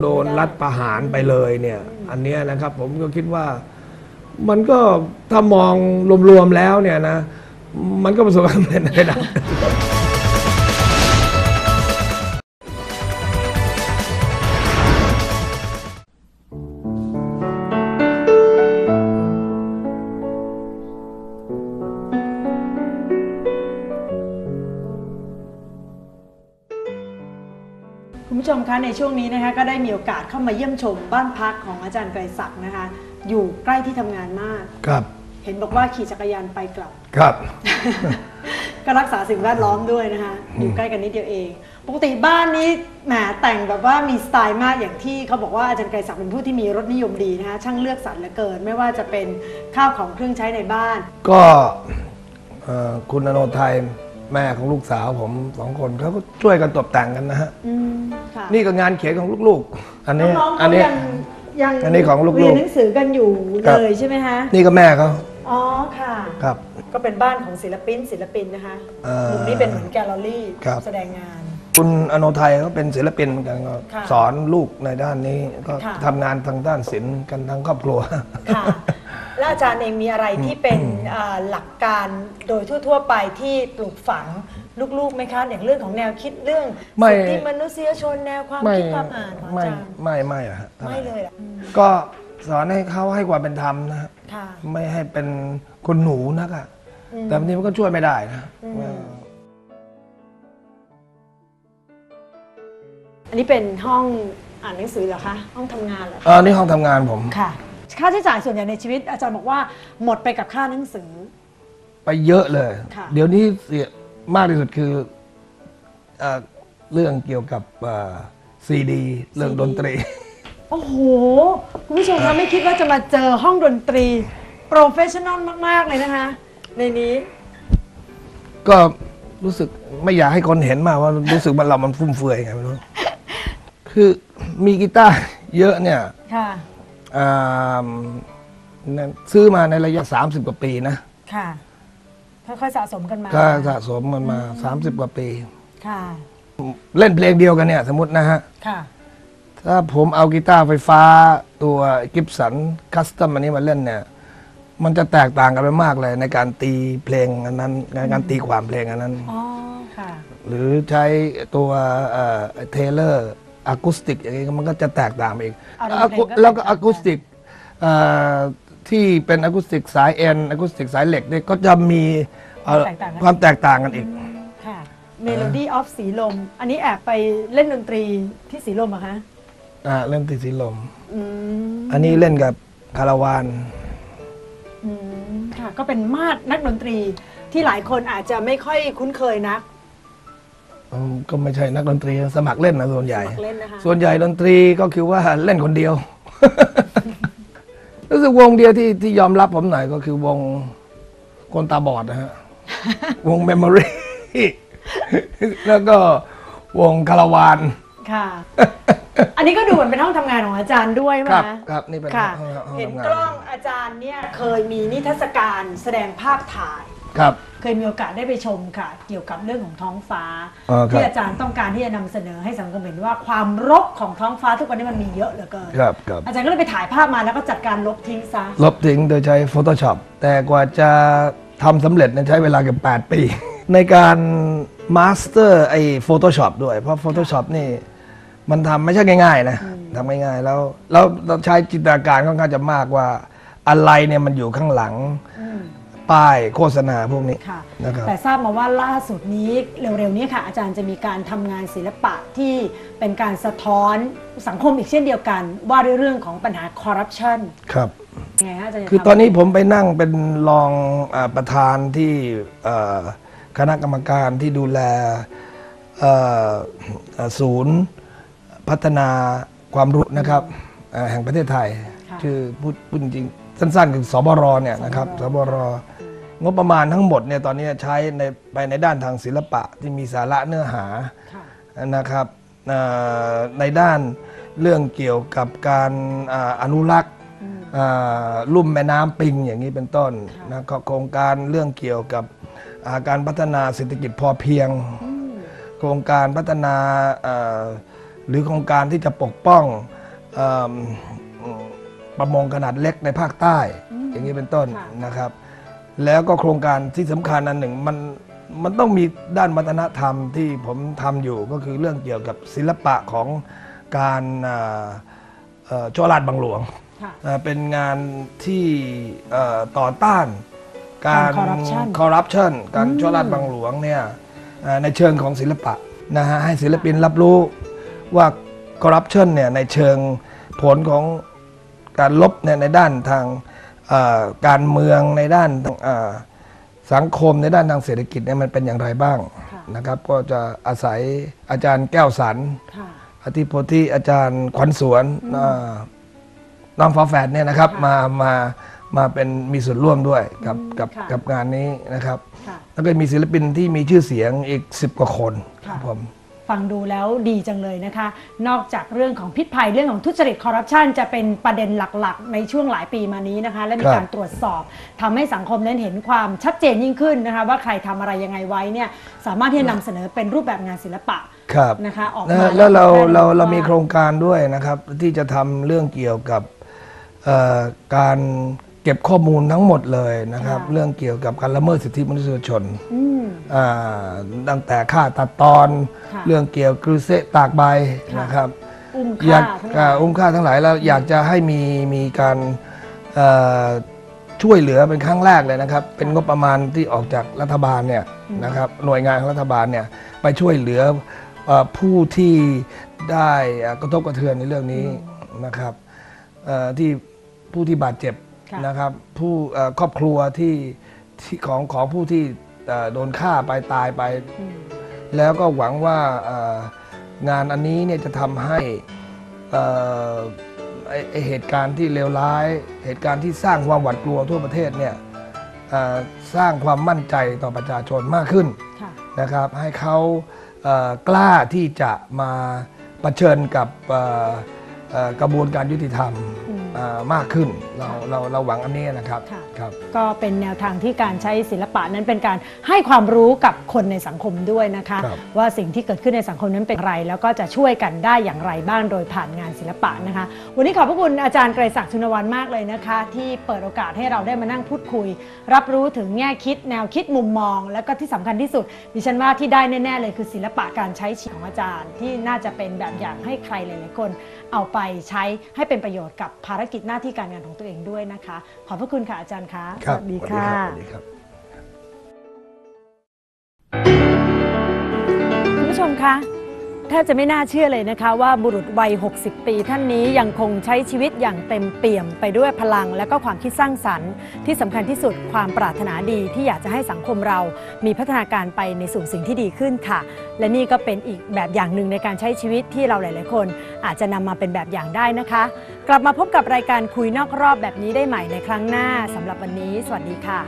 โดนรัฐประหารไปเลยเนี่ยอันเนี้ยนะครับผมก็คิดว่ามันก็ถ้ามองรวมๆแล้วเนี่ยนะ มันก็ประสบความสำเร็จในระดับ คุณผู้ชมคะในช่วงนี้นะคะก็ได้มีโอกาสเข้ามาเยี่ยมชมบ้านพักของอาจารย์ไกรศักดิ์นะคะ อยู่ใกล้ที่ทำงานมาก ครับเห็นบอกว่าขี่จักรยานไปกลับ ครับ ก็รักษาสิ่งแวดล้อมด้วยนะคะอยู่ใกล้กันนิดเดียวเอง ปกติบ้านนี้แหมแต่งแบบว่ามีสไตล์มากอย่างที่เขาบอกว่าอาจารย์ไกรศักดิ์เป็นผู้ที่มีรสนิยมดีนะคะช่างเลือกสรรเหลือเกิน ไม่ว่าจะเป็นข้าวของเครื่องใช้ในบ้าน ก็เอ่อคุณอโนไทย แม่ของลูกสาวผมสองคนเขาก็ช่วยกันตกแต่งกันนะฮะ อืมค่ะนี่ก็งานเขียนของลูกๆ อันนี้ น้องๆอัเขานี้ ยังยังอันนี้ของลูกๆเรียนหนังสือกันอยู่ครับเลยใช่ไหมคะนี่ก็แม่เขาอ๋อค่ะ ครับ ก็เป็นบ้านของศิลปินศิลปินนะคะเอ่อมุมนี้เป็นเหมือนแกลเลอรี่ครับ แสดงงาน คุณอโนไทยเขาเป็นศิลปินเหมือนกันก็ค่ะสอนลูกในด้านนี้ก็ค่ะ ทำงานทางด้านศิลป์กันทั้งครอบครัว ค่ะ แล้วอาจารย์เองมีอะไรที่เป็นเอ่อหลักการโดยทั่ว ๆ ไปที่ปลูกฝังลูกๆไหมคะอย่างเรื่องของแนวคิดเรื่องไม่สิทธิมนุษยชนแนวความไม่คิดความอ่านของอาไม่จารย์ไม่ไม่อะฮะไม่เลยเหรออืมก็สอนให้เขาให้ความเป็นธรรมนะฮะค่ะไม่ให้เป็นคนหนูนักอะอืมแต่บางทีมันก็ช่วยไม่ได้นะอืมเอออันนี้เป็นห้องอ่านหนังสือเหรอคะ ห้องทำงานเหรอเออนี่ห้องทำงานผมค่ะ ค่าใช้จ่ายส่วนใหญ่ในชีวิต อาจารย์บอกว่าหมดไปกับค่าหนังสือ ไปเยอะเลย ค่ะ เดี๋ยวนี้เสียมากที่สุดคือเอ่อเรื่องเกี่ยวกับซีดี เรื่อง CD ดนตรี โอ้โห คุณผู้ชมคะไม่คิดว่าจะมาเจอห้องดนตรีโปรเฟชชั่นอลมาก ๆ เลยนะคะ ในนี้ ก็รู้สึกไม่อยากให้คนเห็นมากว่ารู้สึกว่าเรามันฟุ่มเฟือยไงไม่รู้ คือมีกีตาร์เยอะเนี่ย ค่ะ อ่าเนี่ยซื้อมาในระยะ 30 กว่าปีนะ ค่ะ ค่อยๆสะสมกันมา ก็สะสมมันมา 30 กว่าปี ค่ะ เล่นเพลงเดียวกันเนี่ย สมมตินะฮะ ค่ะ ถ้าผมเอากีตาร์ไฟฟ้าตัวกิฟสันคัสตอมอันนี้มาเล่นเนี่ย มันจะแตกต่างกันไปมากเลย ในการตีเพลงอันนั้นในการตีความเพลงอันนั้น อ๋อ ค่ะ หรือใช้ตัวเทเลอร์ อะคูสติกอย่างนี้มันก็จะแตกต่างไปอีกอารมณ์เพลงก็แล้วก็แตกต่างอะคูสติกที่เป็นอะคูสติกสายเอ็นอะคูสติกสายเหล็กเนี่ยก็จะมีเอ่อแตกต่างกันความแตกต่างกันอีก ค่ะ Melody of สีลม อันนี้แอบไปเล่นดนตรีที่สีลมเหรอะคะอ่าเล่นตีสีลม อืมอันนี้เล่นกับคาราวาน อืมค่ะ ก็เป็นมาดนักดนตรีที่หลายคนอาจจะไม่ค่อยคุ้นเคยนักอืม ก็ไม่ใช่นักดนตรีสมัครเล่นนะส่วนใหญ่สมัครเล่นนะคะส่วนใหญ่ดนตรีก็คือว่าเล่นคนเดียว รู้สึกวงเดียวที่ที่ยอมรับผมหน่อยก็คือวงคนตาบอดนะฮะ วงเมมโมรีแล้วก็วงคาราวานค่ะ อันนี้ก็ดูเหมือนเป็นห้องทำงานของอาจารย์ด้วยไหมครับคะครับนี่เป็นค่ะห้องห้องเห็นทำงานกล้องอาจารย์เนี่ยเคยมีนิทรรศการแสดงภาพถ่าย ครับ เคยมีโอกาสได้ไปชมค่ะ เกี่ยวกับเรื่องของท้องฟ้าอ๋อครับที่อาจารย์ต้องการที่จะนำเสนอให้สังคมเห็นว่าความรกของท้องฟ้าทุกวันนี้มันมีเยอะเหลือเกินครับครับ อาจารย์ก็เลยไปถ่ายภาพมาแล้วก็จัดการลบทิ้งซะ ลบทิ้งโดยใช้ Photoshop แต่กว่าจะทำสำเร็จเนี่ยใช้เวลาเกือบ8 ปี ในการมาสเตอร์ไอ้ Photoshop ด้วย เพราะ Photoshop นี่มันทำไม่ใช่ง่ายๆนะทำง่ายๆ แล้วแล้วเราใช้จินตนาการค่อนข้างจะมากว่าอะไรเนี่ยมันอยู่ข้างหลัง อืม ป้ายโฆษณาพวกนี้ค่ะนะครับ แต่ทราบมาว่าล่าสุดนี้เร็วๆนี้ค่ะ อาจารย์จะมีการทำงานศิลปะที่เป็นการสะท้อนสังคมอีกเช่นเดียวกัน ว่าด้วยเรื่องของปัญหาคอร์รัปชันครับ ยังไงฮะอาจารย์จะคือทำตอนนี้ผมไปนั่งเป็นรองอาประธานที่เอ่อคณะกรรมการที่ดูแลเอ่อเอ่อศูนย์พัฒนาความรู้นะครับเอ่อแห่งประเทศไทยค่ะชื่อพูดพูดจริงๆสั้นๆคือสบรเนี่ยนะครับสบร งบประมาณทั้งหมดเนี่ยตอนนี้ใช้ในไปในด้านทางศิลปะที่มีสาระเนื้อหาค่ะนะครับเอ่อในด้านเรื่องเกี่ยวกับการอ่าอนุรักษ์อืมอ่าลุ่มแม่น้ำปิงอย่างนี้เป็นต้นค่ะนะก็โครงการเรื่องเกี่ยวกับอ่าการพัฒนาเศรษฐกิจพอเพียงอืมโครงการพัฒนาอ่าหรือโครงการที่จะปกป้องเอิ่มประมงขนาดเล็กในภาคใต้ อย่างนี้เป็นต้นค่ะนะครับ แล้วก็โครงการที่สำคัญอันหนึ่งมันมันต้องมีด้านวัฒนธรรมที่ผมทำอยู่ก็คือเรื่องเกี่ยวกับศิลปะของการอ่าเอ่อโจราดบังหลวงค่ะอ่าเป็นงานที่เอ่อต่อต้านการการ corruption คอร์รัปชันการอืมโจราดบังหลวงเนี่ยอ่าในเชิงของศิลปะนะฮะให้ศิลปินรับรู้ว่าคอร์รัปชันเนี่ยในเชิงผลของการลบเนี่ยในด้านทางเอ่อ การเมืองในด้านเอ่อสังคมในด้านทางเศรษฐกิจเนี่ยมันเป็นอย่างไรบ้างค่ะนะครับ ก็จะอาศัยอาจารย์แก้วสันค่ะอธิโพธิอาจารย์ขวัญสวนอ่าน้องฟ้าแฝดเนี่ยนะครับค่ะมามามาเป็นมีส่วนร่วมด้วยกับอืมกับค่ะกับงานนี้นะครับค่ะแล้วก็มีศิลปินที่มีชื่อเสียงอีก 10 กว่าคนคค่ะรับผม ฟังดูแล้วดีจังเลยนะคะ นอกจากเรื่องของพิษภัยเรื่องของทุจริตคอร์รัปชันจะเป็นประเด็นหลักๆ ในช่วงหลายปีมานี้นะคะ และมีครับการตรวจสอบทำให้สังคมนั้นเห็นความชัดเจนยิ่งขึ้นนะคะ ว่าใครทำอะไรยังไงไว้เนี่ยสามารถที่จะนำเสนอเป็นรูปแบบงานศิลปะครับนะคะออกนะมาฮะแล้วเราแพร่เราได้เรามีกว้างโครงการด้วยนะครับที่จะทำเรื่องเกี่ยวกับเอ่อการ เก็บข้อมูลทั้งหมดเลยนะครับ ค่ะ เรื่องเกี่ยวกับการละเมิดสิทธิมนุษยชนอืม อ่าตั้งแต่ฆ่าตัดตอน ค่ะเรื่องเกี่ยวกับกรุเซะตากใบค่ะ นะครับ อุ้มอยาฆ่ากทั้งหลาอ่าย อุ้มฆ่าทั้งหลายแล้วอยากจะให้มีมีการเอ่อช่วยเหลือเป็นครั้งแรกเลยนะครับ เป็นงบประมาณที่ออกจากรัฐบาลเนี่ยนะครับหน่วยงานของรัฐบาลเนี่ยไปช่วยเหลือเอ่อผู้ที่ได้เอ่อกระทบกระเทือนในเรื่องนี้นะครับเอ่อที่ผู้ที่บาดเจ็บค่ะ นะครับผู้เอ่อครอบครัวที่ที่ของของผู้ที่เอ่อโดนฆ่าไปตายไปอืมแล้วก็หวังว่าเอ่องานอันนี้เนี่ยจะทำให้เอ่อไอ้ไอเหตุการณ์ที่เลวร้าย เหตุการณ์ที่สร้างความหวาดกลัวทั่วประเทศเนี่ยเอ่อสร้างความมั่นใจต่อประชาชนมากขึ้นค่ะนะครับ ให้เขาเอ่อกล้าที่จะมาเผชิญกับเอ่อเอ่อ กระบวนการยุติธรรมอืมเอ่อมากขึ้นเราเราเราหวังอันนี้นะครับค่ะครับก็เป็นแนวทางที่การใช้ศิลปะนั้นเป็นการให้ความรู้กับคนในสังคมด้วยนะคะครับว่าสิ่งที่เกิดขึ้นในสังคมนั้นเป็นอะไร แล้วก็จะช่วยกันได้อย่างไรบ้างโดยผ่านงานศิลปะนะคะ วันนี้ขอบพระคุณอาจารย์ไกรศักดิ์ชุนวันมากเลยนะคะ ที่เปิดโอกาสให้เราได้มานั่งพูดคุย รับรู้ถึงแง่คิดแนวคิดมุมมอง แล้วก็ที่สำคัญที่สุด ดิฉันว่าที่ได้แน่ๆเลยคือศิลปะการใช้ชีวิตของอาจารย์ ที่น่าจะเป็นแบบอย่างให้ใครหลายๆคนเอาไปใช้ให้เป็นประโยชน์กับภารกิจหน้าที่การงานของตัวเองด้วยนะคะ ขอบพระคุณค่ะอาจารย์คะครับสวัสดีค่ะสวัสดีครับคุณผู้ชมคะ แทบจะไม่น่าเชื่อเลยนะคะ ว่าบุรุษวัย 60 ปีท่านนี้ยังคงใช้ชีวิตอย่างเต็มเปี่ยมไปด้วยพลังและก็ความคิดสร้างสรรค์ ที่สำคัญที่สุดความปรารถนาดีที่อยากจะให้สังคมเรามีพัฒนาการไปในสู่สิ่งที่ดีขึ้นค่ะ และนี่ก็เป็นอีกแบบอย่างหนึ่งในการใช้ชีวิตที่เราหลาย ๆ คน อาจจะนำมาเป็นแบบอย่างได้นะคะ กลับมาพบกับรายการคุยนอกรอบแบบนี้ได้ใหม่ในครั้งหน้าสำหรับวันนี้ สวัสดีค่ะ